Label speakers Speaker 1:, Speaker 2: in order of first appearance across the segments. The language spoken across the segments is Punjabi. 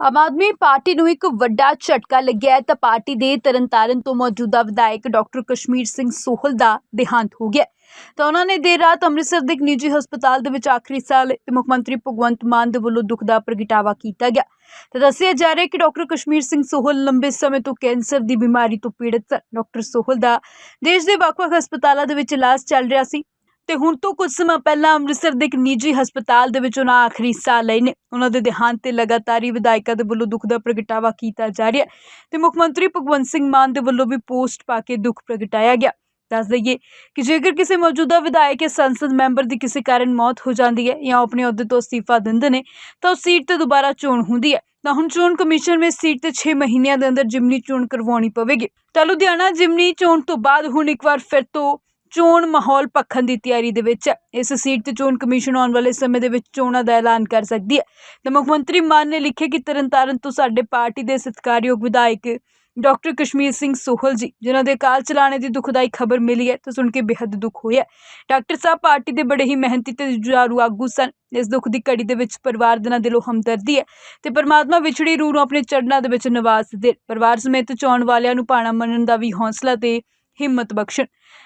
Speaker 1: ਆਮ ਆਦਮੀ ਪਾਰਟੀ ਨੂੰ ਇੱਕ ਵੱਡਾ ਝਟਕਾ ਲੱਗਿਆ ਤਾਂ ਪਾਰਟੀ ਦੇ ਤਰਨਤਾਰਨ ਤੋਂ ਮੌਜੂਦਾ ਵਿਧਾਇਕ ਡਾਕਟਰ ਕਸ਼ਮੀਰ ਸਿੰਘ ਸੋਹਲ ਦਾ ਦੇਹਾਂਤ ਹੋ ਗਿਆ ਤਾਂ ਉਹਨਾਂ ਨੇ ਦੇਰ ਰਾਤ ਅੰਮ੍ਰਿਤਸਰ ਦੇ ਇੱਕ ਨਿੱਜੀ ਹਸਪਤਾਲ ਦੇ ਵਿੱਚ ਆਖਰੀ ਸਾਲ ਲਈ ਮੁੱਖ ਮੰਤਰੀ ਭਗਵੰਤ ਮਾਨ ਦੇ ਵੱਲੋਂ ਦੁੱਖ ਦਾ ਪ੍ਰਗਟਾਵਾ ਕੀਤਾ ਗਿਆ। ਤਾਂ ਦੱਸਿਆ ਜਾ ਰਿਹਾ ਕਿ ਡਾਕਟਰ ਕਸ਼ਮੀਰ ਸਿੰਘ ਸੋਹਲ ਲੰਬੇ ਸਮੇਂ ਤੋਂ ਕੈਂਸਰ ਦੀ ਬਿਮਾਰੀ ਤੋਂ ਪੀੜਤ ਸਨ। ਡਾਕਟਰ ਸੋਹਲ ਦਾ ਦੇਸ਼ ਦੇ ਵੱਖ-ਵੱਖ ਹਸਪਤਾਲਾਂ ਦੇ ਵਿੱਚ ਇਲਾਜ ਚੱਲ ਰਿਹਾ ਸੀ। ਤੇ ਹੁਣ ਤੋਂ ਕੁਝ ਸਮਾਂ ਪਹਿਲਾਂ ਅੰਮ੍ਰਿਤਸਰ ਦੇ ਇੱਕ ਨਿੱਜੀ ਹਸਪਤਾਲ ਦੇ ਵਿੱਚ ਉਹਨਾਂ ਆਖਰੀ ਸਾਹ ਲਏ ਨੇ। ਉਹਨਾਂ ਦੇ ਦੇਹਾਂਤ ਤੇ ਲਗਾਤਾਰ ਵਿਧਾਇਕਾਂ ਦੇ ਵੱਲੋਂ ਦੁੱਖ ਦਾ ਪ੍ਰਗਟਾਵਾ ਕੀਤਾ ਜਾ ਰਿਹਾ ਤੇ ਮੁੱਖ ਮੰਤਰੀ ਭਗਵੰਤ ਸਿੰਘ ਮਾਨ ਦੇ ਵੱਲੋਂ ਵੀ ਪੋਸਟ ਪਾ ਕੇ ਦੁੱਖ ਪ੍ਰਗਟਾਇਆ ਗਿਆ। ਦੱਸ ਦਈਏ ਕਿ ਜੇਕਰ ਕਿਸੇ ਮੌਜੂਦਾ ਵਿਧਾਇਕ ਜਾਂ ਸੰਸਦ ਮੈਂਬਰ ਦੀ ਕਿਸੇ ਕਾਰਨ ਮੌਤ ਹੋ ਜਾਂਦੀ ਹੈ ਜਾਂ ਉਹ ਆਪਣੇ ਅਹੁਦੇ ਤੋਂ ਅਸਤੀਫਾ ਦਿੰਦੇ ਨੇ, ਤਾਂ ਉਸ ਸੀਟ ਤੇ ਦੁਬਾਰਾ ਚੋਣ ਹੁੰਦੀ ਹੈ। ਤਾਂ ਹੁਣ ਚੋਣ ਕਮਿਸ਼ਨ ਵਿੱਚ ਸੀਟ ਤੇ 6 ਮਹੀਨਿਆਂ ਦੇ ਅੰਦਰ ਜਿਮਨੀ ਚੋਣ ਕਰਵਾਉਣੀ ਪਵੇਗੀ। ਤਾਂ ਲੁਧਿਆਣਾ ਜਿਮਨੀ ਚੋਣ ਤੋਂ ਬਾਅਦ ਹੁਣ ਇੱਕ ਵਾਰ ਫਿਰ ਤੋਂ ਚੋਣ ਮਾਹੌਲ ਪੱਖਣ ਦੀ ਤਿਆਰੀ ਦੇ ਵਿੱਚ ਹੈ। ਇਸ ਸੀਟ ਤੇ ਚੋਣ ਕਮਿਸ਼ਨ ਆਉਣ ਵਾਲੇ ਸਮੇਂ ਦੇ ਵਿੱਚ ਚੋਣਾਂ ਦਾ ਐਲਾਨ ਕਰ ਸਕਦੀ ਹੈ। ਤੇ ਮੁੱਖ ਮੰਤਰੀ ਮਾਨ ਨੇ ਲਿਖਿਆ ਕਿ ਤਰਨਤਾਰਨ ਤੋਂ ਸਾਡੇ ਪਾਰਟੀ ਦੇ ਸਤਿਕਾਰਯੋਗ ਵਿਧਾਇਕ ਡਾਕਟਰ ਕਸ਼ਮੀਰ ਸਿੰਘ ਸੋਹਲ ਜੀ, ਜਿਨ੍ਹਾਂ ਦੇ ਕਾਲ ਚਲਾਣੇ ਦੀ ਦੁਖਦਾਈ ਖਬਰ ਮਿਲੀ ਹੈ, ਤਾਂ ਸੁਣ ਕੇ ਬੇहद ਦੁੱਖ ਹੋਇਆ ਡਾਕਟਰ ਸਾਹਿਬ ਪਾਰਟੀ ਦੇ ਬੜੇ ਹੀ ਮਿਹਨਤੀ ਤੇ ਜੁਝਾਰੂ ਆਗੂ ਸਨ। ਇਸ ਦੁੱਖ ਦੀ ਘੜੀ ਦੇ ਵਿੱਚ ਪਰਿਵਾਰ ਦੇ ਨਾਲ ਦਿਲੋਂ ਹਮਦਰਦੀ ਹੈ ਤੇ ਪਰਮਾਤਮਾ ਵਿਛੜੀ ਰੂਹ ਨੂੰ ਆਪਣੇ ਚਰਨਾਂ ਦੇ ਵਿੱਚ ਨਿਵਾਸ ਦੇ ਪਰਿਵਾਰ ਸਮੇਤ ਚਾਉਣ ਵਾਲਿਆਂ ਨੂੰ ਭਾਣਾ ਮੰਨਣ ਦਾ ਵੀ ਹੌਸਲਾ ਤੇ ਹਿੰਮਤ ਬਖਸ਼ਣ।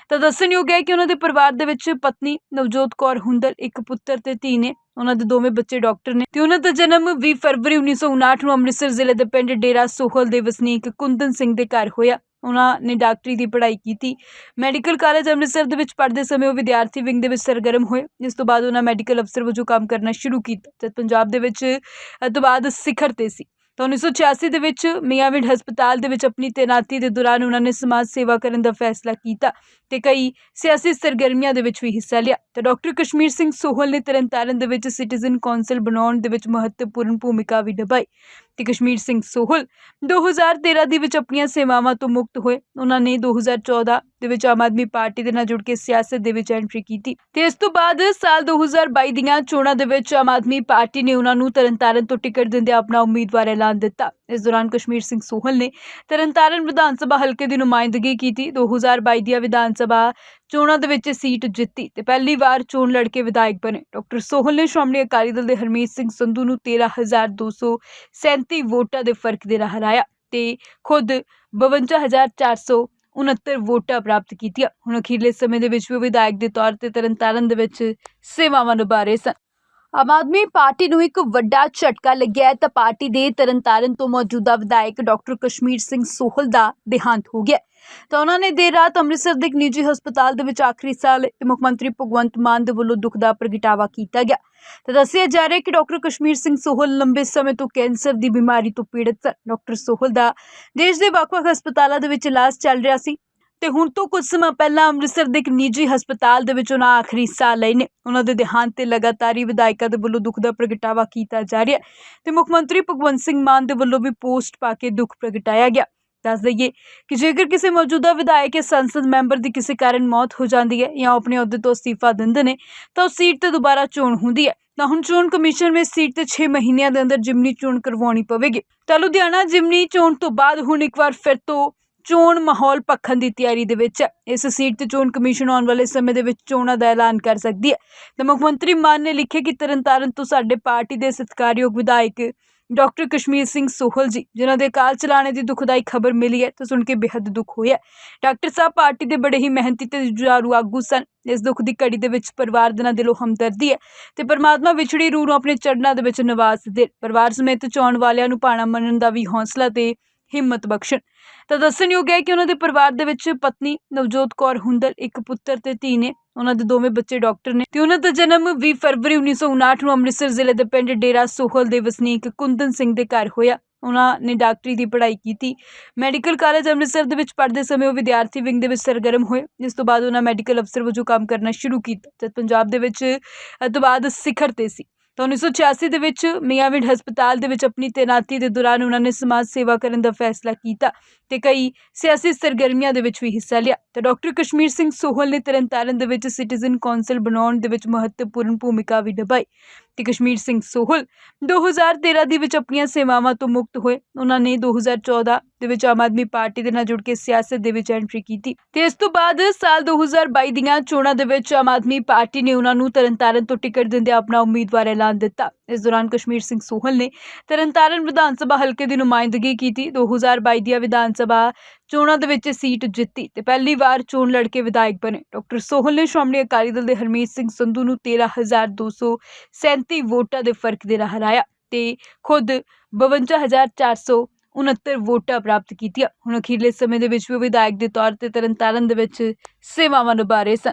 Speaker 1: ਤਾਂ ਦੱਸਣਯੋਗ ਹੈ ਕਿ ਉਹਨਾਂ ਦੇ ਪਰਿਵਾਰ ਦੇ ਵਿੱਚ ਪਤਨੀ ਨਵਜੋਤ ਕੌਰ ਹੁੰਦਲ, ਇੱਕ ਪੁੱਤਰ ਤੇ ਧੀ ਨੇ। ਉਹਨਾਂ ਦੇ ਦੋਵੇਂ ਬੱਚੇ ਡਾਕਟਰ ਨੇ। ਤੇ ਉਹਨਾਂ ਦਾ ਜਨਮ 20 ਫਰਵਰੀ 1959 ਨੂੰ ਅੰਮ੍ਰਿਤਸਰ ਜ਼ਿਲ੍ਹੇ ਦੇ ਪਿੰਡ ਡੇਰਾ ਸੋਹਲ ਦੇ ਵਸਨੀਕ ਕੁੰਦਨ ਸਿੰਘ ਦੇ ਘਰ ਹੋਇਆ। ਉਹਨਾਂ ਨੇ ਡਾਕਟਰੀ ਦੀ ਪੜ੍ਹਾਈ ਕੀਤੀ। ਮੈਡੀਕਲ ਕਾਲਜ ਅੰਮ੍ਰਿਤਸਰ ਦੇ ਵਿੱਚ ਪੜ੍ਹਦੇ ਸਮੇਂ ਉਹ ਵਿਦਿਆਰਥੀ ਵਿੰਗ ਦੇ ਵਿੱਚ ਸਰਗਰਮ ਹੋਏ। ਜਿਸ ਤੋਂ ਬਾਅਦ ਉਹਨਾਂ ਮੈਡੀਕਲ ਅਫਸਰ ਵਜੋਂ ਕੰਮ ਕਰਨਾ ਸ਼ੁਰੂ ਕੀਤਾ। ਜਦ ਪੰਜਾਬ ਦੇ ਵਿੱਚ ਇਹ ਤੋਂ ਬਾਅਦ ਸਿਖਰ ਤੇ ਸੀ। ਤਾਂ 1986 ਦੇ ਵਿੱਚ ਮੀਆਂਵਿੰਡ ਹਸਪਤਾਲ ਦੇ ਵਿੱਚ ਆਪਣੀ ਤੈਨਾਤੀ ਦੇ ਦੌਰਾਨ ਉਹਨਾਂ ਨੇ ਸਮਾਜ ਸੇਵਾ ਕਰਨ ਦਾ ਫੈਸਲਾ ਕੀਤਾ ਤੇ ਕਈ ਸਿਆਸੀ ਸਰਗਰਮੀਆਂ ਦੇ ਵਿੱਚ ਵੀ ਹਿੱਸਾ ਲਿਆ। ਤੇ ਡਾਕਟਰ ਕਸ਼ਮੀਰ ਸਿੰਘ ਸੋਹਲ ਨੇ ਤਰਨਤਾਰਨ ਦੇ ਵਿੱਚ ਸਿਟੀਜ਼ਨ ਕੌਂਸਲ ਬਣਾਉਣ ਦੇ ਵਿੱਚ ਮਹੱਤਵਪੂਰਨ ਭੂਮਿਕਾ ਵੀ ਨਿਭਾਈ। ਤੇ ਕਸ਼ਮੀਰ ਸਿੰਘ ਸੋਹਲ 2013 ਦੇ ਵਿੱਚ ਆਪਣੀਆਂ ਸੇਵਾਵਾਂ ਤੋਂ ਮੁਕਤ ਹੋਏ। ਉਹਨਾਂ ਨੇ 2014 ਦੇ ਵਿੱਚ ਆਮ ਆਦਮੀ ਪਾਰਟੀ ਦੇ ਨਾਲ ਜੁੜ ਕੇ ਸਿਆਸਤ ਦੇ ਵਿੱਚ ਐਂਟਰੀ ਕੀਤੀ ਤੇ ਇਸ ਤੋਂ ਬਾਅਦ ਸਾਲ 2022 ਦੀਆਂ ਚੋਣਾਂ ਦੇ ਵਿੱਚ ਆਮ ਆਦਮੀ ਪਾਰਟੀ ਨੇ ਉਹਨਾਂ ਨੂੰ ਤਰਨਤਾਰਨ ਤੋਂ ਟਿਕਟ ਦਿੰਦੇ ਆਪਣਾ ਉਮੀਦਵਾਰ ਐਲਾਨ ਦਿੱਤਾ। ਇਸ ਦੌਰਾਨ ਕਸ਼ਮੀਰ ਸਿੰਘ ਸੋਹਲ ਨੇ ਤਰਨਤਾਰਨ ਵਿਧਾਨ ਸਭਾ ਹਲਕੇ ਦੀ ਨੁਮਾਇੰਦਗੀ ਕੀਤੀ। 2022 ਦੀਆਂ ਵਿਧਾਨ ਸਭਾ ਚੋਣਾਂ ਦੇ ਵਿੱਚ ਸੀਟ ਜਿੱਤੀ ਤੇ ਪਹਿਲੀ ਵਾਰ ਚੋਣ ਲੜ ਕੇ ਵਿਧਾਇਕ ਬਣੇ। ਡਾਕਟਰ ਸੋਹਲ ਨੇ ਸ਼੍ਰੋਮਣੀ ਅਕਾਲੀ ਦਲ ਦੇ ਹਰਮੀਤ ਸਿੰਘ ਸੰਧੂ ਨੂੰ 13237 ਵੋਟਾਂ ਦੇ ਫ਼ਰਕ ਦੇ ਨਾਲ ਹਰਾਇਆ ਤੇ ਖੁਦ 52469 ਵੋਟਾਂ ਪ੍ਰਾਪਤ ਕੀਤੀਆਂ। ਹੁਣ ਅਖੀਰਲੇ ਸਮੇਂ ਦੇ ਵਿੱਚ ਵੀ ਵਿਧਾਇਕ ਦੇ ਤੌਰ ਤੇ ਤਰਨਤਾਰਨ ਦੇ ਵਿੱਚ ਸੇਵਾਵਾਂ ਨਿਭਾ ਰਹੇ ਸਨ। ਆਮ ਆਦਮੀ ਪਾਰਟੀ ਨੂੰ ਇੱਕ ਵੱਡਾ ਝਟਕਾ ਲੱਗਿਆ ਤਾਂ ਪਾਰਟੀ ਦੇ ਤਰਨਤਾਰਨ ਤੋਂ ਮੌਜੂਦਾ ਵਿਧਾਇਕ ਡਾਕਟਰ ਕਸ਼ਮੀਰ ਸਿੰਘ ਸੋਹਲ ਦਾ ਦੇਹਾਂਤ ਹੋ ਗਿਆ ਤਾਂ ਉਹਨਾਂ ਨੇ ਦੇਰ ਰਾਤ ਅੰਮ੍ਰਿਤਸਰ ਦੇ ਇੱਕ ਨਿੱਜੀ ਹਸਪਤਾਲ ਦੇ ਵਿੱਚ ਆਖਰੀ ਸਾਲ ਲਈ ਮੁੱਖ ਮੰਤਰੀ ਭਗਵੰਤ ਮਾਨ ਦੇ ਵੱਲੋਂ ਦੁੱਖ ਦਾ ਪ੍ਰਗਟਾਵਾ ਕੀਤਾ ਗਿਆ। ਤਾਂ ਦੱਸਿਆ ਜਾ ਰਿਹਾ ਕਿ ਡਾਕਟਰ ਕਸ਼ਮੀਰ ਸਿੰਘ ਸੋਹਲ ਲੰਬੇ ਸਮੇਂ ਤੋਂ ਕੈਂਸਰ ਦੀ ਬਿਮਾਰੀ ਤੋਂ ਪੀੜਤ ਸਨ। ਡਾਕਟਰ ਸੋਹਲ ਦਾ ਦੇਸ਼ ਦੇ ਵੱਖ-ਵੱਖ ਹਸਪਤਾਲਾਂ ਦੇ ਵਿੱਚ ਇਲਾਜ ਚੱਲ ਰਿਹਾ ਸੀ। ਤੇ ਹੁਣ ਤੋਂ ਕੁਝ ਸਮਾਂ ਪਹਿਲਾਂ ਅੰਮ੍ਰਿਤਸਰ ਦੇ ਇੱਕ ਨਿੱਜੀ ਹਸਪਤਾਲ ਦੇ ਵਿੱਚ ਉਹਨਾਂ ਆਖਰੀ ਸਾਹ ਲਏ ਨੇ। ਉਹਨਾਂ ਦੇ ਦੇਹਾਂਤ ਤੇ ਲਗਾਤਾਰ ਵਿਧਾਇਕਾਂ ਦੇ ਵੱਲੋਂ ਦੁੱਖ ਦਾ ਪ੍ਰਗਟਾਵਾ ਕੀਤਾ ਜਾ ਰਿਹਾ ਤੇ ਮੁੱਖ ਮੰਤਰੀ ਭਗਵੰਤ ਸਿੰਘ ਮਾਨ ਦੇ ਵੱਲੋਂ ਵੀ ਪੋਸਟ ਪਾ ਕੇ ਦੁੱਖ ਪ੍ਰਗਟਾਇਆ ਗਿਆ। ਦੱਸ ਦਈਏ ਕਿ ਜੇਕਰ ਕਿਸੇ ਮੌਜੂਦਾ ਵਿਧਾਇਕ ਜਾਂ ਸੰਸਦ ਮੈਂਬਰ ਦੀ ਕਿਸੇ ਕਾਰਨ ਮੌਤ ਹੋ ਜਾਂਦੀ ਹੈ ਜਾਂ ਉਹ ਆਪਣੇ ਅਹੁਦੇ ਤੋਂ ਅਸਤੀਫਾ ਦਿੰਦੇ ਨੇ, ਤਾਂ ਉਸ ਸੀਟ ਤੇ ਦੁਬਾਰਾ ਚੋਣ ਹੁੰਦੀ ਹੈ। ਤਾਂ ਹੁਣ ਚੋਣ ਕਮਿਸ਼ਨ ਵਿੱਚ ਸੀਟ ਤੇ 6 ਮਹੀਨਿਆਂ ਦੇ ਅੰਦਰ ਜਿਮਨੀ ਚੋਣ ਕਰਵਾਉਣੀ ਪਵੇਗੀ। ਤਾਂ ਲੁਧਿਆਣਾ ਜਿਮਨੀ ਚੋਣ ਤੋਂ ਬਾਅਦ ਹੁਣ ਇੱਕ ਵਾਰ ਫਿਰ ਤੋਂ ਚੋਣ ਮਾਹੌਲ ਪੱਖਣ ਦੀ ਤਿਆਰੀ ਦੇ ਵਿੱਚ ਹੈ ਇਸ ਸੀਟ ਤੇ ਚੋਣ ਕਮਿਸ਼ਨ ਆਉਣ ਵਾਲੇ ਸਮੇਂ ਦੇ ਵਿੱਚ ਚੋਣਾਂ ਦਾ ਐਲਾਨ ਕਰ ਸਕਦੀ ਹੈ। ਤੇ ਮੁੱਖ ਮੰਤਰੀ ਮਾਨ ਨੇ ਲਿਖਿਆ ਕਿ ਤਰਨਤਾਰਨ ਤੋਂ ਸਾਡੇ ਪਾਰਟੀ ਦੇ ਸਤਿਕਾਰਯੋਗ ਵਿਧਾਇਕ ਡਾਕਟਰ ਕਸ਼ਮੀਰ ਸਿੰਘ ਸੋਹਲ ਜੀ, ਜਿਨ੍ਹਾਂ ਦੇ ਕਾਲ ਚਲਾਣੇ ਦੀ ਦੁਖਦਾਈ ਖਬਰ ਮਿਲੀ ਹੈ, ਤਾਂ ਸੁਣ ਕੇ ਬੇहद ਦੁੱਖ ਹੋਇਆ ਡਾਕਟਰ ਸਾਹਿਬ, ਪਾਰਟੀ ਦੇ ਬੜੇ ਹੀ ਮਿਹਨਤੀ ਤੇ ਜੁਝਾਰੂ ਆਗੂ ਸਨ। ਇਸ ਦੁੱਖ ਦੀ ਘੜੀ ਦੇ ਵਿੱਚ ਪਰਿਵਾਰ ਦੇ ਨਾਲ ਦਿਲੋਂ ਹਮਦਰਦੀ ਹੈ ਤੇ ਪਰਮਾਤਮਾ ਵਿਛੜੀ ਰੂਹ ਨੂੰ ਆਪਣੇ ਚਰਨਾਂ ਦੇ ਵਿੱਚ ਨਿਵਾਸ ਦੇ। ਪਰਿਵਾਰ ਸਮੇਤ ਚਾਉਣ ਵਾਲਿਆਂ ਨੂੰ ਭਾਣਾ ਮੰਨਣ ਦਾ ਵੀ ਹੌਸਲਾ ਤੇ ਹਿੰਮਤ ਬਖਸ਼ਣ। ਤਾਂ ਦੱਸਣਯੋਗ ਹੈ ਕਿ ਉਹਨਾਂ ਦੇ ਪਰਿਵਾਰ ਦੇ ਵਿੱਚ ਪਤਨੀ ਨਵਜੋਤ ਕੌਰ ਹੁੰਦਲ, ਇੱਕ ਪੁੱਤਰ ਤੇ ਧੀ ਨੇ। ਉਹਨਾਂ ਦੇ ਦੋਵੇਂ ਬੱਚੇ ਡਾਕਟਰ ਨੇ। ਤੇ ਉਹਨਾਂ ਦਾ ਜਨਮ 20 ਫਰਵਰੀ 1959 ਨੂੰ ਅੰਮ੍ਰਿਤਸਰ ਜ਼ਿਲ੍ਹੇ ਦੇ ਪਿੰਡ ਡੇਰਾ ਸੋਹਲ ਦੇ ਵਸਨੀਕ ਕੁੰਦਨ ਸਿੰਘ ਦੇ ਘਰ ਹੋਇਆ। ਉਹਨਾਂ ਨੇ ਡਾਕਟਰੀ ਦੀ ਪੜ੍ਹਾਈ ਕੀਤੀ। ਮੈਡੀਕਲ ਕਾਲਜ ਅੰਮ੍ਰਿਤਸਰ ਦੇ ਵਿੱਚ ਪੜ੍ਹਦੇ ਸਮੇਂ ਉਹ ਵਿਦਿਆਰਥੀ ਵਿੰਗ ਦੇ ਵਿੱਚ ਸਰਗਰਮ ਹੋਏ। ਜਿਸ ਤੋਂ ਬਾਅਦ ਉਹਨਾਂ ਮੈਡੀਕਲ ਅਫਸਰ ਵਜੋਂ ਕੰਮ ਕਰਨਾ ਸ਼ੁਰੂ ਕੀਤਾ। ਜਦ ਪੰਜਾਬ ਦੇ ਵਿੱਚ ਇਹ ਤੋਂ ਬਾਅਦ ਸਿਖਰ ਤੇ ਸੀ। ਤਾਂ 1986 ਦੇ ਵਿੱਚ ਮੀਆਂਵਿੰਡ ਹਸਪਤਾਲ ਦੇ ਵਿੱਚ ਆਪਣੀ ਤੈਨਾਤੀ ਦੇ ਦੌਰਾਨ ਉਹਨਾਂ ਨੇ ਸਮਾਜ ਸੇਵਾ ਕਰਨ ਦਾ ਫੈਸਲਾ ਕੀਤਾ ਤੇ ਕਈ ਸਿਆਸੀ ਸਰਗਰਮੀਆਂ ਦੇ ਵਿੱਚ ਵੀ ਹਿੱਸਾ ਲਿਆ। ਤੇ ਡਾਕਟਰ ਕਸ਼ਮੀਰ ਸਿੰਘ ਸੋਹਲ ਨੇ ਤਰਨਤਾਰਨ ਦੇ ਵਿੱਚ ਸਿਟੀਜ਼ਨ ਕੌਂਸਲ ਬਣਾਉਣ ਦੇ ਵਿੱਚ ਮਹੱਤਵਪੂਰਨ ਭੂਮਿਕਾ ਵੀ ਨਿਭਾਈ। ਤੇ ਕਸ਼ਮੀਰ ਸਿੰਘ ਸੋਹਲ 2013 ਦੇ ਵਿੱਚ ਆਪਣੀਆਂ ਸੇਵਾਵਾਂ ਤੋਂ ਮੁਕਤ ਹੋਏ। ਉਹਨਾਂ ਨੇ 2014 ਦੇ ਵਿੱਚ ਆਮ ਆਦਮੀ ਪਾਰਟੀ ਦੇ ਨਾਲ ਜੁੜ ਕੇ ਸਿਆਸਤ ਦੇ ਵਿੱਚ ਐਂਟਰੀ ਕੀਤੀ ਤੇ ਇਸ ਤੋਂ ਬਾਅਦ ਸਾਲ 2022 ਦੀਆਂ ਚੋਣਾਂ ਦੇ ਵਿੱਚ ਆਮ ਆਦਮੀ ਪਾਰਟੀ ਨੇ ਉਹਨਾਂ ਨੂੰ ਤਰਨਤਾਰਨ ਤੋਂ ਟਿਕਟ ਦਿੰਦੇ ਆਪਣਾ ਉਮੀਦਵਾਰ ਐਲਾਨ ਦਿੱਤਾ। ਇਸ ਦੌਰਾਨ ਕਸ਼ਮੀਰ ਸਿੰਘ ਸੋਹਲ ਨੇ ਤਰਨਤਾਰਨ ਵਿਧਾਨ ਸਭਾ ਹਲਕੇ ਦੀ ਨੁਮਾਇੰਦਗੀ ਕੀਤੀ। 2022 ਦੀਆਂ ਵਿਧਾਨ ਸਭਾ ਚੋਣਾਂ ਦੇ ਵਿੱਚ ਸੀਟ ਜਿੱਤੀ ਤੇ ਪਹਿਲੀ ਵਾਰ ਚੋਣ ਲੜ ਕੇ ਵਿਧਾਇਕ ਬਣੇ। ਡਾਕਟਰ ਸੋਹਲ ਨੇ ਸ਼੍ਰੋਮਣੀ ਅਕਾਲੀ ਦਲ ਦੇ ਹਰਮੀਤ ਸਿੰਘ ਸੰਧੂ ਨੂੰ 13237 ਵੋਟਾਂ ਦੇ ਫ਼ਰਕ ਦੇ ਨਾਲ ਹਰਾਇਆ ਤੇ ਖੁਦ 52469 ਵੋਟਾਂ ਪ੍ਰਾਪਤ ਕੀਤੀਆਂ। ਹੁਣ ਅਖੀਰਲੇ ਸਮੇਂ ਦੇ ਵਿੱਚ ਵੀ ਵਿਧਾਇਕ ਦੇ ਤੌਰ ਤੇ ਤਰਨਤਾਰਨ ਦੇ ਵਿੱਚ ਸੇਵਾਵਾਂ ਨਿਭਾ ਰਹੇ ਸਨ।